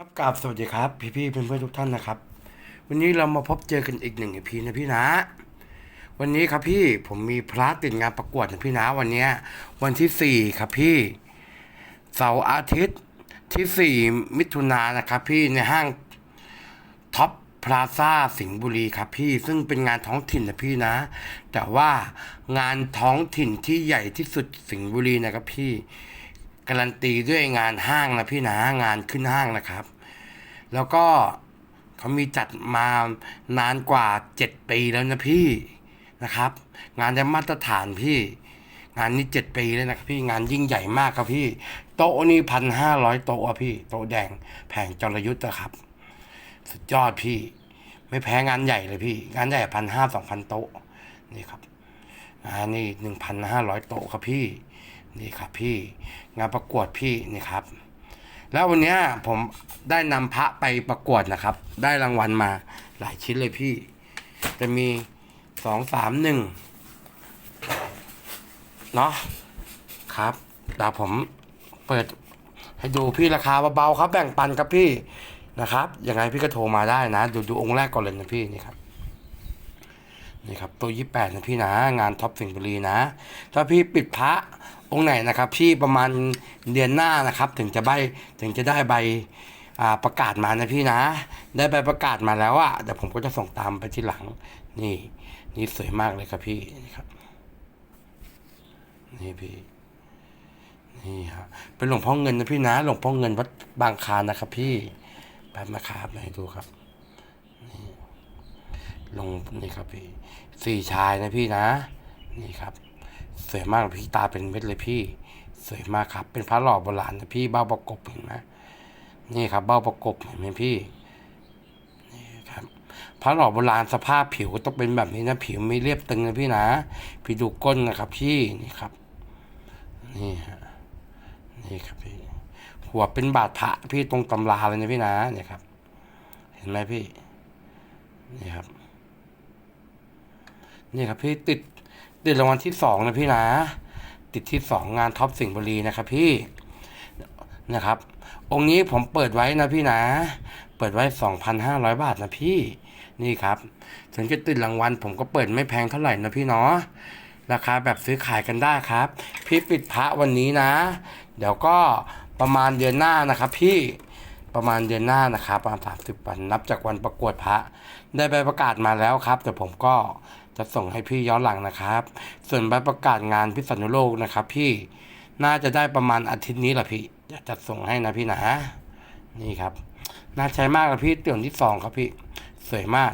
ครับกราบสวัสดีครับ พี่พี่ๆเพื่อนเพื่อนๆทุกท่านนะครับ วันนี้เรามาพบเจอกันอีกหนึ่งพีนะพี่นะ วันนี้ครับพี่ผมมีพระติดงานประกวดนะพี่นะวันนี้วันที่สี่ครับพี่เสาร์อาทิตย์ที่สี่มิถุนายนนะครับพี่ในห้างท็อปพลาซ่าสิงห์บุรีครับพี่ซึ่งเป็นงานท้องถิ่นนะพี่นะ แต่ว่างานท้องถิ่นที่ใหญ่ที่สุดสิงห์บุรีนะครับพี่ การันตีด้วยงานห้างนะพี่นะงานขึ้นห้างนะครับ แล้วก็เขามีจัดมานานกว่าเจ็ดปีแล้วนะพี่นะครับ งานได้มาตรฐานพี่ งานนี้เจ็ดปีแล้วนะครับพี่งานยิ่งใหญ่มากครับพี่ โต๊ะนี่พันห้าร้อยโต๊ะอะพี่ โต๊ะแดงแผงจรยุทธ์นะครับ สุดยอดพี่ ไม่แพ้งานใหญ่เลยพี่ งานใหญ่พันห้าสองพันโต๊ะนี่ครับงานนี่หนึ่งพันห้าร้อยโต๊ะครับพี่ นี่ครับพี่งานประกวดพี่นี่ครับ แล้ววันนี้ผมได้นำพระไปประกวดนะครับ ได้รางวัลมาหลายชิ้นเลยพี่ จะมีสองสามหนึ่งเนาะครับเดี๋ยวผมเปิดให้ดูพี่ราคาเบาๆครับแบ่งปันครับพี่นะครับยังไงพี่ก็โทรมาได้นะ ดูดูองค์แรกก่อนเลยนะพี่นี่ครับ นี่ครับตัวยี่แปดนะพี่นะ งานท็อปสิงห์บุรีนะ ถ้าพี่ปิดพระองค์ไหนนะครับพี่ประมาณเดือนหน้านะครับ ถึงจะใบถึงจะได้ใบประกาศมานะพี่นะ ได้ใบประกาศมาแล้วอะเดี๋ยวผมก็จะส่งตามไปที่หลัง นี่ นี่สวยมากเลยครับพี่นี่ครับ นี่พี่นี่ครับเป็นหลวงพ่อเงินนะพี่นะ หลวงพ่อเงินวัดบางคานนะครับ พี่แบบมาครับมาให้ดูครับ ลงนี่ครับพี่สี่ชายนะพี่นะ นี่ครับ สวยมากพี่ตาเป็นเม็ดเลยพี่ สวยมากครับ เป็นพระหล่อโบราณนะพี่เบ้าประกบเห็นไหมนี่ครับ เบ้าประกบเห็นไหมพี่นี่ครับพระหล่อโบราณสภาพผิวต้องเป็นแบบนี้นะผิวไม่เรียบตึงนะพี่นะพี่ดูก้นนะครับ พี่นี่ครับ นี่ฮะนี่ครับพี่หัวเป็นบาดพระพี่ตรงตำราเลยนะพี่นะเนี่ยครับ เห็นไหมพี่นี่ครับ นี่ครับพี่ติดติดรางวัลที่สองนะพี่นะ ติดที่สองงานท็อปสิงห์บุรีนะครับพี่นะครับ องค์นี้ผมเปิดไว้นะพี่นะ เปิดไว้สองพันห้าร้อยบาทนะพี่นี่ครับถึงจะติดรางวัลผมก็เปิดไม่แพงเท่าไหร่นะพี่เนาะราคาแบบซื้อขายกันได้ครับ พี่ปิดพระวันนี้นะ เดี๋ยวก็ประมาณเดือนหน้านะครับ พี่ประมาณเดือนหน้านะครับประมาณสามสิบวันนับจากวันประกวดพระ ได้ใบประกาศมาแล้วครับ แต่ผมก็ จะส่งให้พี่ย้อนหลังนะครับ ส่วนใบประกาศงานพิษณุโลกนะครับ พี่น่าจะได้ประมาณอาทิตย์นี้แหละพี่จะจัดส่งให้นะพี่นะนี่ครับ น่าใช้มากครับพี่เตื่นที่สองครับพี่สวยมาก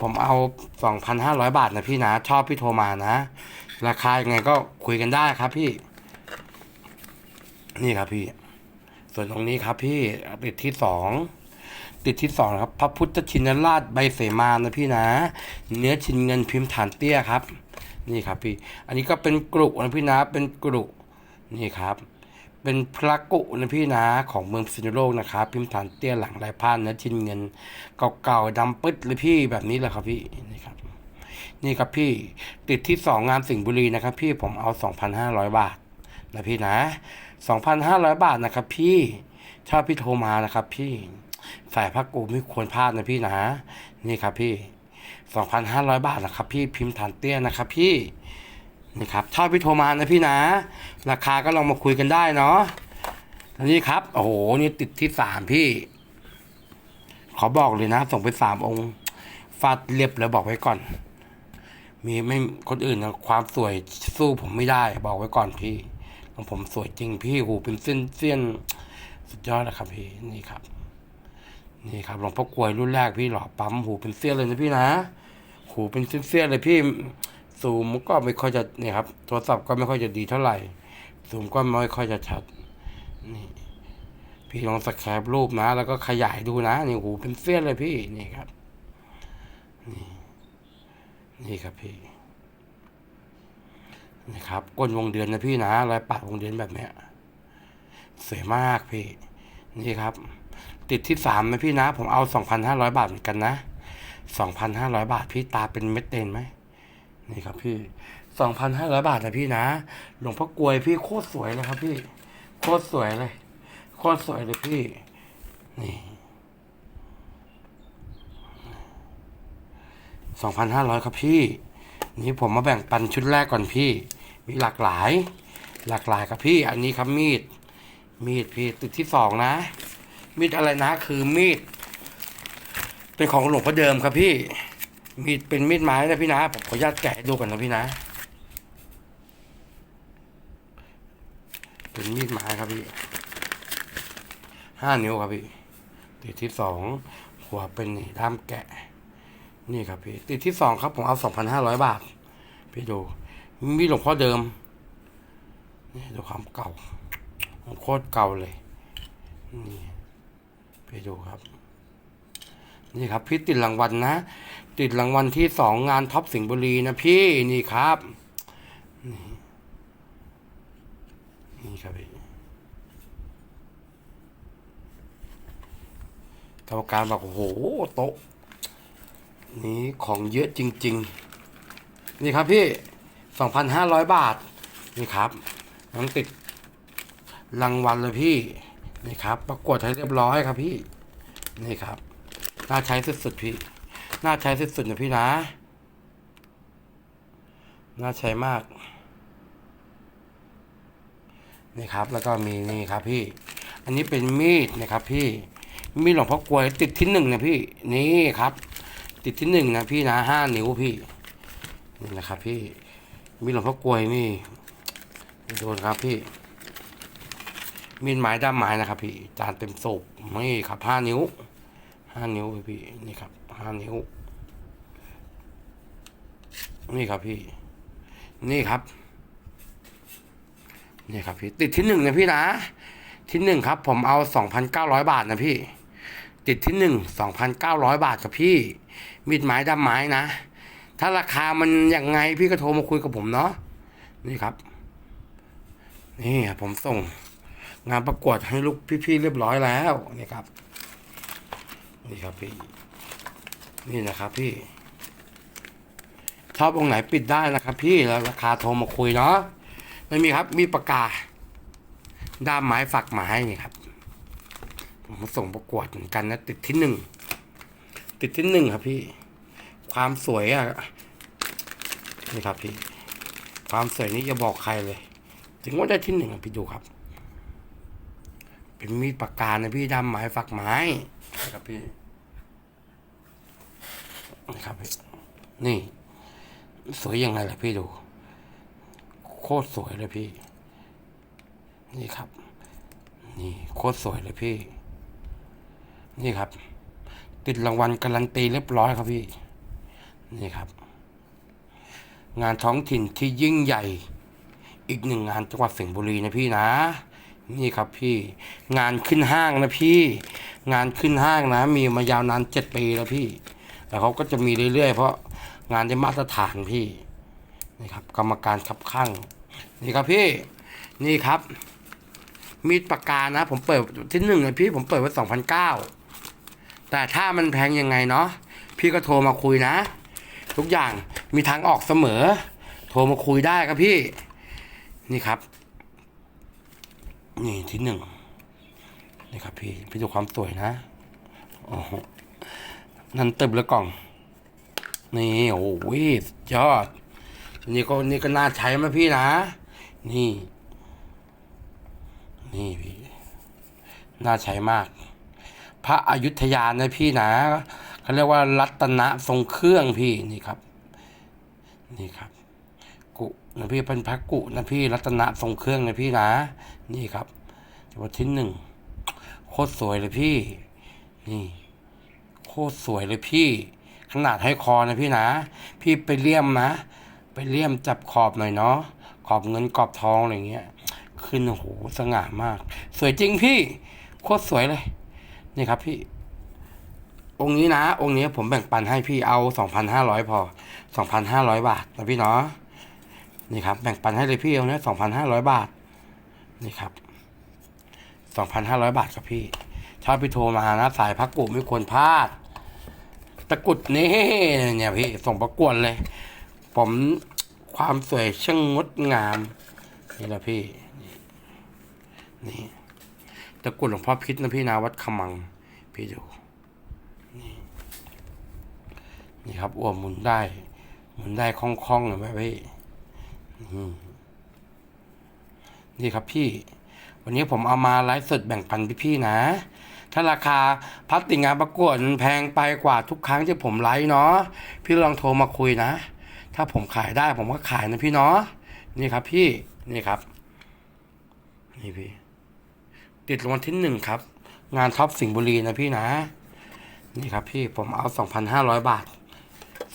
ผมเอาสองพันห้าร้อยบาทนะพี่นะ ชอบพี่โทรมานะ ราคายังไงก็คุยกันได้ครับพี่ นี่ครับพี่ ส่วนตรงนี้ครับพี่ติดที่สอง ติดที่สองนะครับ พระพุทธชินราชใบเสมานะพี่นะ เนื้อชินเงินพิมพ์ฐานเตี้ยครับ นี่ครับพี่ อันนี้ก็เป็นกรุนะพี่นะ เป็นกรุนี่ครับ เป็นพระกุนะพี่นะของเมืองพิษณุโลกนะครับ พิมพ์ฐานเตี้ยหลังลายผ้าเนื้อชินเงินเก่าๆดำปึ๊ดเลยพี่แบบนี้แหละครับพี่ นี่ครับ นี่ครับพี่ ติดที่สองงานสิงห์บุรีนะครับ พี่ผมเอาสองพันห้าร้อยบาทนะพี่นะสองพันห้าร้อยบาทนะครับพี่ถ้าพี่โทรมานะครับพี่ สายพักกูไม่ควรพลาดนะพี่นะ นี่ครับพี่สองพันห้าร้อยบาทนะครับพี่พิมพ์ฐานเตี้ยนะครับพี่นี่ครับถ้าพี่โทรมานะพี่นะ ราคาก็ลองมาคุยกันได้เนาะอันนี้ครับ โอ้โห นี่ติดที่สามพี่ ขอบอกเลยนะ ส่งไปสามองค์ฟาดเรียบแล้วบอกไว้ก่อน มีไม่คนอื่นนะความสวยสู้ผมไม่ได้ บอกไว้ก่อนพี่ของผมสวยจริงพี่หูเป็นเส้นเส้นสุดยอดนะครับพี่นี่ครับ นี่ครับหลวงพ่อกลวยรุ่นแรกพี่หล่อปั๊มหูเป็นเสี้ยเลยนะพี่นะ หูเป็นเส้นๆเลยพี่ซูมก็ไม่ค่อยจะเนี่ยครับโทรศัพท์ก็ไม่ค่อยจะดีเท่าไหร่ซูมก็ไม่ค่อยจะชัดนี่พี่ลองสแคปรูปนะ แล้วก็ขยายดูนะนี่หูเป็นเสี้ยเลยพี่นี่ครับนี่นี่ครับพี่นี่ครับก้นวงเดือนนะพี่นะรอยปาดวงเดือนแบบเนี้ยสวยมากพี่ นี่ครับ ติดที่สามนะพี่นะ ผมเอาสองพันห้าร้อยบาทเหมือนกันนะสองพันห้าร้อยบาทพี่ตาเป็นเม็ดเด่นไหมนี่ครับพี่สองพันห้าร้อยบาทนะพี่นะ หลวงพ่อกลวยพี่โคตรสวยเลยครับพี่ โคตรสวยเลย โคตรสวยเลยพี่ นี่สองพันห้าร้อยครับพี่ นี่ผมมาแบ่งปันชุดแรกก่อนพี่ มีหลากหลาย หลากหลายครับพี่ อันนี้ครับมีด มีดพี่ติดที่สองนะ มีดอะไรนะ คือมีด เป็นของหลวงพ่อเดิมครับพี่ มีดเป็นมีดไม้นะพี่นะผมขออนุญาตแกะดูกันนะพี่นะ เป็นมีดไม้ครับพี่ห้านิ้วครับพี่ติดที่สองหัวเป็นนี่ด้ามแกะ นี่ครับพี่ติดที่สองครับผมเอาสองพันห้าร้อยบาทพี่ดู มีดหลวงพ่อเดิมนี่ดูความเก่าโคตรเก่าเลยนี่ พี่ดูครับ นี่ครับ พี่ติดรางวัลนะ ติดรางวัลที่สองงานท็อปสิงห์บุรีนะพี่นี่ครับนี่นี่ครับพี่กรรมการบอกโอ้โหโต๊ะนี่ของเยอะจริง ๆ นี่ครับพี่สองพันห้าร้อยบาท นี่ครับน้องติดรางวัลเลยพี่ นี่ครับประกวดให้เรียบร้อยครับพี่ นี่ครับ น่าใช้สุดๆพี่ น่าใช้สุดๆนะพี่นะ น่าใช้มาก นี่ครับ แล้วก็มีนี่ครับพี่ อันนี้เป็นมีดนะครับ พี่ มีดหลวงพ่อกลวยติดที่หนึ่งนะพี่ นี่ครับ ติดที่หนึ่งนะพี่นะห้านิ้วพี่ นี่นะครับ พี่ มีดหลวงพ่อกลวยนี่โดนครับพี่ มีดไม้ด้ามไม้นะครับ พี่จานเต็มสูบนี่ครับห้านิ้วห้านิ้วพี่นี่ครับห้านิ้ว นี่ครับพี่ นี่ครับนี่ครับพี่ติดที่หนึ่งนะพี่นะ ที่หนึ่งครับ ผมเอาสองพันเก้าร้อยบาทนะพี่ ติดที่หนึ่งสองพันเก้าร้อยบาทครับพี่ มีดไม้ด้ามไม้นะ ถ้าราคามันยังไงพี่ก็โทรมาคุยกับผมเนาะนี่ครับ นี่ผมส่ง งานประกวดให้ลูกพี่ๆเรียบร้อยแล้วนี่ครับ นี่ครับพี่ นี่นะครับพี่ชอบองไหนปิดได้นะครับ พี่แล้วราคาโทรมาคุยเนาะไม่มีครับมีปากกาด้ามไม้ฝักไม้นี่ครับผมส่งประกวดเหมือนกันนะติดที่หนึ่งติดที่หนึ่งครับพี่ ความสวยอะนี่ครับพี่ ความสวยนี้จะบอกใครเลย ถึงว่าได้ที่หนึ่งพี่ดูครับ เป็นมีดปากกานะพี่ด้ามไม้ฝักไม้นะครับพี่นี่ครับพี่นี่ สวยยังไงล่ะพี่ดู โคตรสวยเลยพี่ นี่ครับ นี่โคตรสวยเลยพี่ นี่ครับ ติดรางวัลการันตีเรียบร้อยครับพี่ นี่ครับ งานท้องถิ่นที่ยิ่งใหญ่ อีกหนึ่งงานจังหวัดสิงห์บุรีนะพี่นะ นี่ครับพี่ งานขึ้นห้างนะพี่ งานขึ้นห้างนะ มีมายาวนานเจ็ดปีแล้วพี่แต่เขาก็จะมีเรื่อยๆ เพราะงานได้มาตรฐานพี่นี่ครับ กรรมการคับข้างนี่ครับพี่ นี่ครับ มีดปากกานะ ผมเปิดที่หนึ่งเลยพี่ผมเปิดไว้สองพันเก้าแต่ถ้ามันแพงยังไงเนาะพี่ก็โทรมาคุยนะ ทุกอย่างมีทางออกเสมอ โทรมาคุยได้ครับพี่ นี่ครับ นี่ที่หนึ่งนี่ครับพี่พี่ดูความสวยนะโอ้โหนั่นตึบแล้วกล่อง นี่โอ้โหสุดยอดนี่ก็นี่ก็น่าใช้ไหมพี่นะ นี่ นี่พี่ น่าใช้มาก พระอายุธยานะพี่นะเขาเรียกว่ารัตนะทรงเครื่องพี่นี่ครับ นี่ครับ นะพี่เป็นพระกุนะพี่รัตนะทรงเครื่องนะพี่นะ นี่ครับจังหวัดที่หนึ่งโคตรสวยเลยพี่ นี่ โคตรสวยเลยพี่ ขนาดให้คอนะพี่นะ พี่ไปเลี่ยมนะ ไปเลี่ยมจับขอบหน่อยเนาะขอบเงินขอบทองอะไรเงี้ยขึ้นโอ้โหสง่ามาก สวยจริงพี่ โคตรสวยเลย นี่ครับพี่ องค์นี้นะ องค์นี้ผมแบ่งปันให้พี่เอาสองพันห้าร้อยพอสองพันห้าร้อยบาทนะพี่เนาะ นี่ครับ แบ่งปันให้เลยพี่เอาเนี้ยสองพันห้าร้อยบาท นี่ครับสองพันห้าร้อยบาทครับพี่ ถ้าพี่โทรมานะสายพักกุไม่ควรพลาด ตะกุดนี่เนี่ยพี่ส่งประกวดเลย ผมความสวยช่างงดงาม นี่แหละพี่ นี่ตะกุดหลวงพ่อพิษนะพี่นาวัดขมัง พี่ดูนี่นี่ครับอ้วมมุนได้ มุนได้คล่องๆเลยไหมพี่ นี่ครับพี่ วันนี้ผมเอามาไลฟ์สดแบ่งปันพี่ๆนะ ถ้าราคาพลาสติกงานประกวดแพงไปกว่าทุกครั้งที่ผมไลฟ์เนาะพี่ลองโทรมาคุยนะ ถ้าผมขายได้ผมก็ขายนะพี่เนาะนี่ครับ พี่นี่ครับ นี่พี่ ติดรางวัลที่หนึ่งครับ งานท็อปสิงห์บุรีนะพี่นะ นี่ครับพี่ผมเอาสองพันห้าร้อยบาท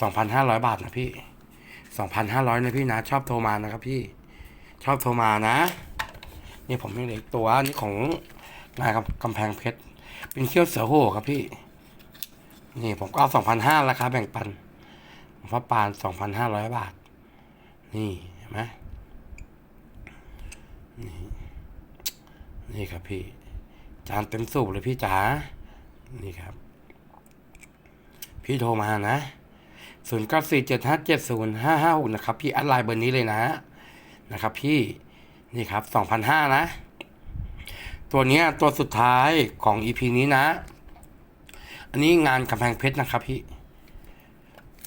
สองพันห้าร้อยบาทนะพี่ สองพันห้าร้อยนะพี่นะ ชอบโทรมานะครับพี่ ชอบโทรมานะ นี่ผมยังเหลือตัวนี่ของนายกำแพงเพชร เป็นเขี้ยวเสือโหครับพี่ นี่ผมก็เอาสองพันห้าราคาแบ่งปันพระปานสองพันห้าร้อยบาท นี่เห็นไหมนี่นี่ครับพี่ จานเต็มสูบเลยพี่จ๋า นี่ครับ พี่โทรมานะ ศูนย์เก้าสี่เจ็ดห้าเจ็ดศูนย์ห้าห้าหกนะครับพี่อัดไลน์เบอร์นี้เลยนะนะครับพี่นี่ครับสองพันห้านะ ตัวนี้ตัวสุดท้ายของ EP นี้นะ อันนี้งานกำแพงเพชรนะครับพี่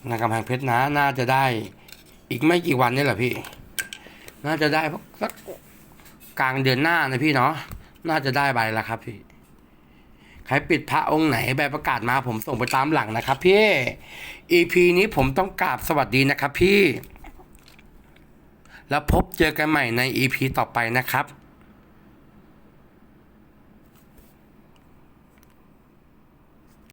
งานกำแพงเพชรนะน่าจะได้อีกไม่กี่วันนี่แหละพี่ น่าจะได้สักกลางเดือนหน้านะพี่เนาะน่าจะได้ใบแล้วครับพี่ ใครปิดพระองค์ไหนใบประกาศมาผมส่งไปตามหลังนะครับพี่ EP นี้ผมต้องกราบสวัสดีนะครับพี่ แล้วพบเจอกันใหม่ใน EP ต่อไปนะครับ